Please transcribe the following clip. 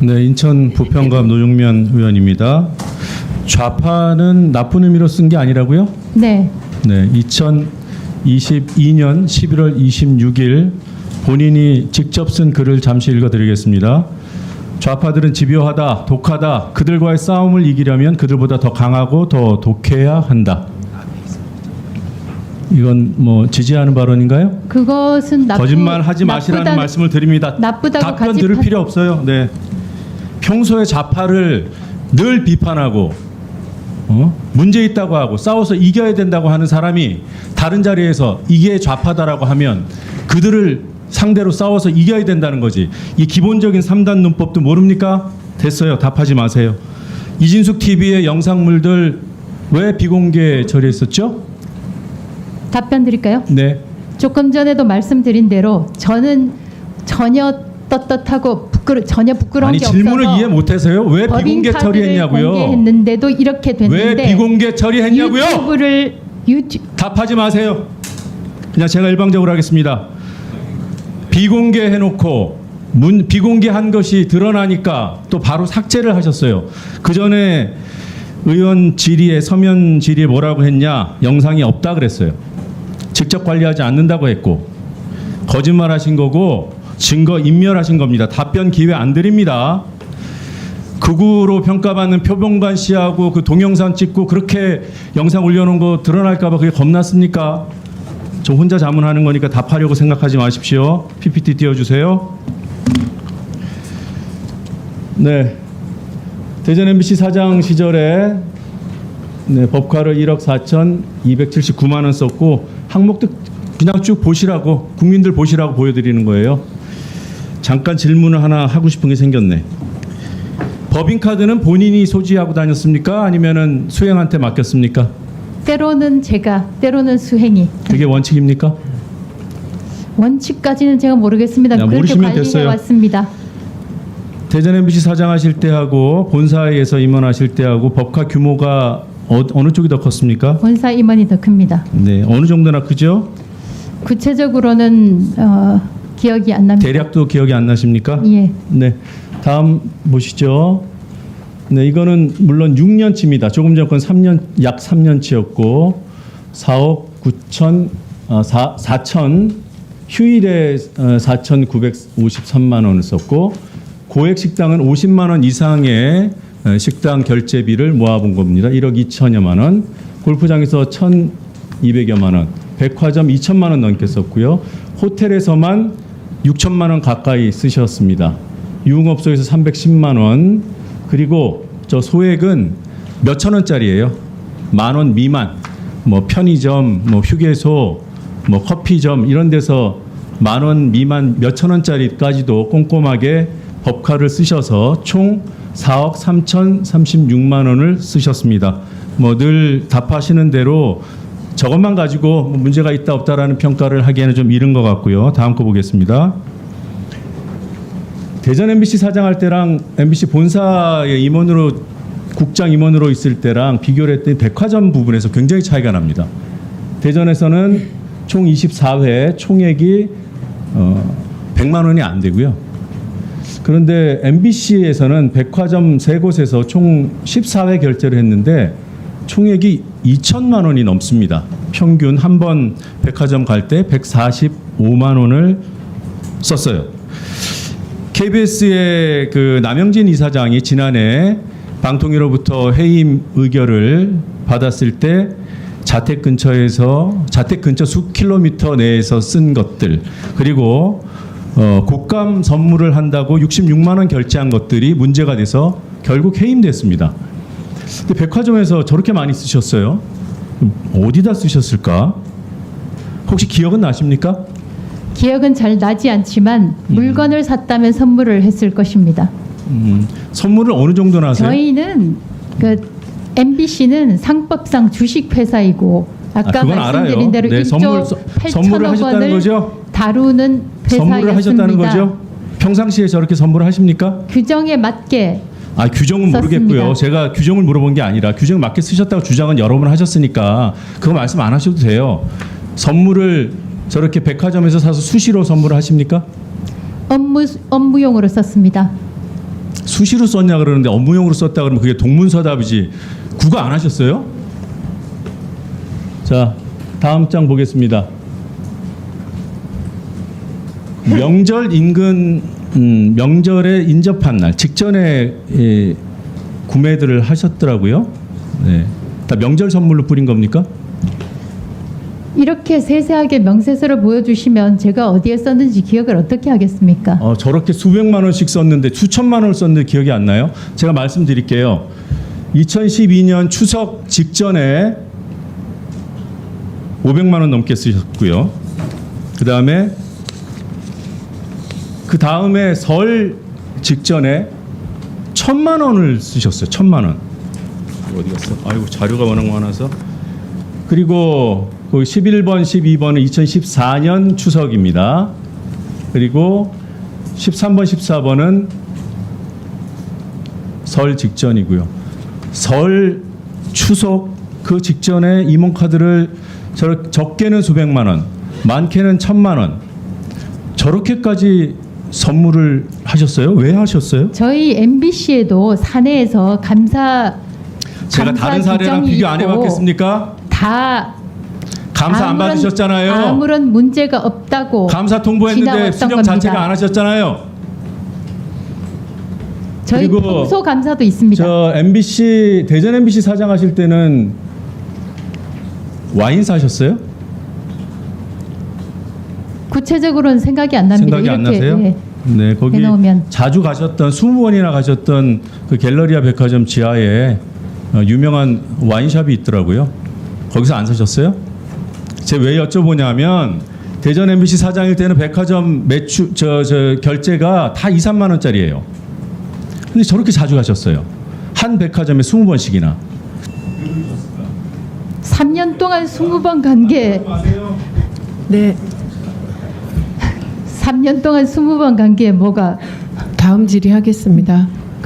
네, 인천 부평갑 노종면 의원입니다. 좌파는 나쁜 의미로 쓴 게 아니라고요? 네, 네, 2022년 11월 26일 본인이 직접 쓴 글을 잠시 읽어드리겠습니다. 좌파들은 집요하다, 독하다. 그들과의 싸움을 이기려면 그들보다 더 강하고 더 독해야 한다. 이건 뭐 지지하는 발언인가요? 그것은 나쁘, 거짓말 하지 마시라는 나쁘다- 말씀을 드립니다. 나쁘다고 답변 들을 파- 필요 없어요. 네. 평소에 좌파를 늘 비판하고 어? 문제 있다고 하고 싸워서 이겨야 된다고 하는 사람이 다른 자리에서 이게 좌파다라고 하면 그들을 상대로 싸워서 이겨야 된다는 거지. 이 기본적인 삼단 문법도 모릅니까? 됐어요. 답하지 마세요. 이진숙 TV의 영상물들 왜 비공개 처리했었죠? 답변 드릴까요? 네. 조금 전에도 말씀드린 대로 저는 전혀 떳떳하고 부끄러 전혀 부끄러운 아니 게 질문을 없어서 이해 못해서요. 왜 비공개 처리했냐고요? 공개했는데도 이렇게 왜 됐는데 비공개 처리했냐고요? 유튜브를 유튜 답하지 마세요. 그냥 제가 일방적으로 하겠습니다. 비공개 해놓고 문 비공개한 것이 드러나니까 또 바로 삭제를 하셨어요. 그 전에 의원 질의에 서면 질의에 뭐라고 했냐 영상이 없다 그랬어요. 직접 관리하지 않는다고 했고 거짓말하신 거고 증거 인멸하신 겁니다. 답변 기회 안 드립니다. 극우로 평가받는 표범관 씨하고 그 동영상 찍고 그렇게 영상 올려놓은 거 드러날까봐 그게 겁났습니까? 저 혼자 자문하는 거니까 답하려고 생각하지 마십시오. PPT 띄워주세요. 네. 대전 MBC 사장 시절에 네, 법카를 1억 4천 279만 원 썼고 항목도 그냥 쭉 보시라고 국민들 보시라고 보여드리는 거예요. 잠깐 질문을 하나 하고 싶은 게 생겼네. 법인카드는 본인이 소지하고 다녔습니까? 아니면은 수행한테 맡겼습니까? 때로는 제가 때로는 수행이 그게 원칙입니까? 원칙까지는 제가 모르겠습니다. 야, 그렇게 모르시면 관리해 됐어요. 왔습니다. 대전 MBC 사장 하실 때하고 본사에서 임원하실 때하고 법카 규모가 어, 어느 쪽이 더 컸습니까? 본사 임원이 더 큽니다. 네, 어느 정도나 크죠? 구체적으로는 어, 기억이 안 납니다. 대략도 기억이 안 나십니까? 예, 네, 다음 보시죠. 네, 이거는 물론 6년치입니다. 조금 전 건 3년 약 3년치였고 4억 9천 어, 4, 4천 휴일에 어, 4,953만 원을 썼고 고액 식당은 50만 원 이상의 어, 식당 결제비를 모아본 겁니다. 1억 2천여만 원. 골프장에서 1,200여만 원. 백화점 2천만 원 넘게 썼고요. 호텔에서만 6천만 원 가까이 쓰셨습니다. 유흥업소에서 310만 원. 그리고 저 소액은 몇천 원짜리예요. 만 원 미만. 뭐 편의점, 뭐 휴게소, 뭐 커피점 이런 데서 만 원 미만 몇천 원짜리까지도 꼼꼼하게 법카를 쓰셔서 총 4억 3,036만 원을 쓰셨습니다. 뭐 늘 답하시는 대로 저것만 가지고 뭐 문제가 있다 없다라는 평가를 하기에는 좀 이른 것 같고요. 다음 거 보겠습니다. 대전 MBC 사장 할 때랑 MBC 본사의 임원으로 국장 임원으로 있을 때랑 비교를 했더니 백화점 부분에서 굉장히 차이가 납니다. 대전에서는 총 24회 총액이 어, 100만 원이 안 되고요. 그런데 MBC에서는 백화점 세 곳에서 총 14회 결제를 했는데 총액이 2천만 원이 넘습니다. 평균 한 번 백화점 갈 때 145만 원을 썼어요. KBS의 그 남영진 이사장이 지난해 방통위로부터 해임 의결을 받았을 때 자택 근처에서 자택 근처 수 킬로미터 내에서 쓴 것들 그리고 어, 곡감 선물을 한다고 66만 원 결제한 것들이 문제가 돼서 결국 해임됐습니다. 근데 백화점에서 저렇게 많이 쓰셨어요? 어디다 쓰셨을까? 혹시 기억은 나십니까? 기억은 잘 나지 않지만 물건을 샀다면 선물을 했을 것입니다. 음, 선물을 어느 정도나 하세요? 저희는 그 MBC는 상법상 주식 회사이고 아까 그건 말씀드린 알아요. 대로 네, 1조 선물- 서- 선물을 8천억 하셨다는 원을 거죠? 다루는. 선물을 하셨다는 거죠? 평상시에 저렇게 선물을 하십니까? 규정에 맞게 아 규정은 썼습니다. 모르겠고요. 제가 규정을 물어본 게 아니라 규정 맞게 쓰셨다고 주장은 여러 번 하셨으니까 그거 말씀 안 하셔도 돼요. 선물을 저렇게 백화점에서 사서 수시로 선물을 하십니까? 업무 업무용으로 썼습니다. 수시로 썼냐 그러는데 업무용으로 썼다 그러면 그게 동문서답이지 국어 안 하셨어요? 자 다음 장 보겠습니다. 명절 인근 음, 명절에 인접한 날 직전에 예, 구매들을 하셨더라고요. 네. 다 명절 선물로 뿌린 겁니까? 이렇게 세세하게 명세서를 보여주시면 제가 어디에 썼는지 기억을 어떻게 하겠습니까? 어, 저렇게 수백만 원씩 썼는데 수천만 원을 썼는데 기억이 안 나요? 제가 말씀드릴게요. 2012년 추석 직전에 500만 원 넘게 쓰셨고요. 그 다음에 그 다음에 설 직전에 천만 원을 쓰셨어요. 천만 원. 어디 갔어? 아이고 자료가 워낙 많아서. 그리고 그 11번, 12번은 2014년 추석입니다. 그리고 13번, 14번은 설 직전이고요. 설 추석 그 직전에 이몬카드를 저 적게는 수백만 원, 많게는 천만 원 저렇게까지 선물을 하셨어요? 왜 하셨어요? 저희 MBC에도 사내에서 감사 제가 감사 다른 사례랑 규정이 비교 안 있고 해봤겠습니까? 다 감사 안 아무런- 받으셨잖아요. 아무런 문제가 없다고 감사 통보했는데 수정 겁니다. 자체가 안 하셨잖아요. 저희 그리고 평소 감사도 있습니다. 저 MBC 대전 MBC 사장 하실 때는 와인 사셨어요? 구체적으로는 생각이 안 납니다. 생각이 안 이렇게, 나세요? 예. 네, 거기 해놓으면. 자주 가셨던 20번이나 가셨던 그 갤러리아 백화점 지하에 어, 유명한 와인샵이 있더라고요. 거기서 안 사셨어요? 제가 왜 여쭤보냐면 대전 MBC 사장일 때는 백화점 매출 저, 저 결제가 다 2, 3만 원짜리예요. 근데 저렇게 자주 가셨어요. 한 백화점에 20번씩이나. 3년 동안 20번 간 게 네, 3년 동안 20번 간 게 뭐가 다음 질의 하겠습니다.